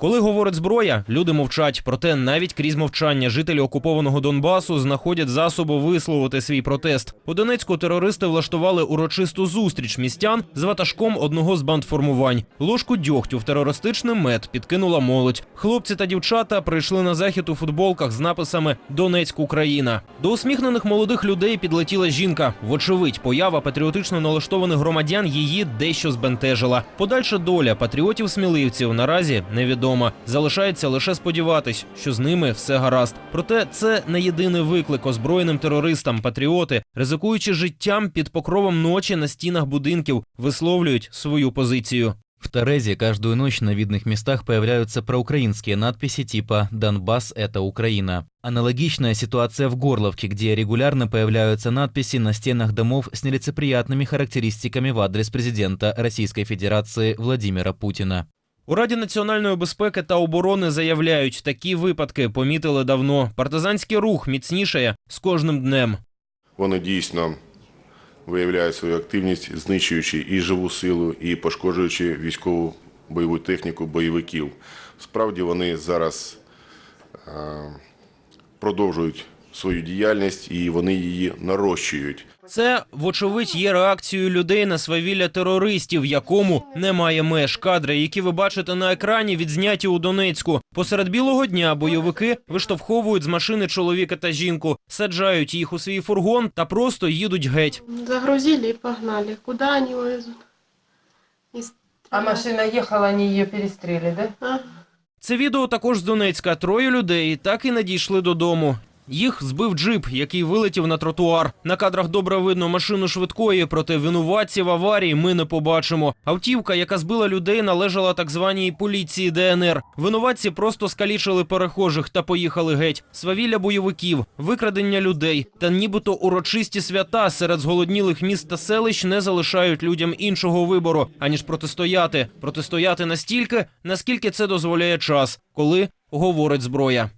Коли говорить зброя, люди мовчать. Проте навіть крізь мовчання жителі окупованого Донбасу знаходять засоби висловити свій протест. У Донецьку терористи влаштували урочисту зустріч містян з ватажком одного з бандформувань. Ложку дьогтю в терористичний мед підкинула молодь. Хлопці та дівчата прийшли на захід у футболках з написами Донецьк Україна. До усміхнених молодих людей підлетіла жінка. Вочевидь, поява патріотично налаштованих громадян її дещо збентежила. Подальша доля патріотів-сміливців наразі невідома Залишається лише сподіватись, що з ними все гаразд. Проте це не єдиний виклик озброєним терористам. Патріоти, ризикуючи життям під покровом ночі на стінах будинків, висловлюють свою позицію. В Терезе каждую ночь на видных местах появляются проукраинские надписи типа «Донбасс – это Украина». Аналогичная ситуация в Горловке, где регулярно появляются надписи на стенах домов с нелицеприятными характеристиками в адрес президента Российской Федерации Владимира Путина. У Раді національної безпеки та оборони заявляють, такі випадки помітили давно. Партизанський рух міцнішає з кожним днем. Вони дійсно виявляють свою активність, знищуючи і живу силу, і пошкоджуючи військову бойову техніку бойовиків. Справді вони зараз е, продовжують свою діяльність і вони її нарощують. Це, вочевидь, є реакцією людей на свавілля терористів, якому немає меж. Кадри, які ви бачите на екрані, відзняті у Донецьку. Посеред білого дня бойовики виштовховують з машини чоловіка та жінку, саджають їх у свій фургон та просто їдуть геть. Загрузили и погнали. Куда они везут? И А машина ехала, они ее перестрели, да? Це відео також з Донецька. Троє людей так і надійшли додому. Їх збив джип, який вилетів на тротуар. На кадрах добре видно машину швидкої, проте винуватців аварії ми не побачимо. Автівка, яка збила людей, належала так званій поліції ДНР. Винуватці просто скалічили перехожих та поїхали геть. Свавілля бойовиків, викрадення людей та нібито урочисті свята серед зголоднілих міст та селищ не залишають людям іншого вибору, аніж протистояти. Протистояти настільки, наскільки це дозволяє час, коли говорить зброя.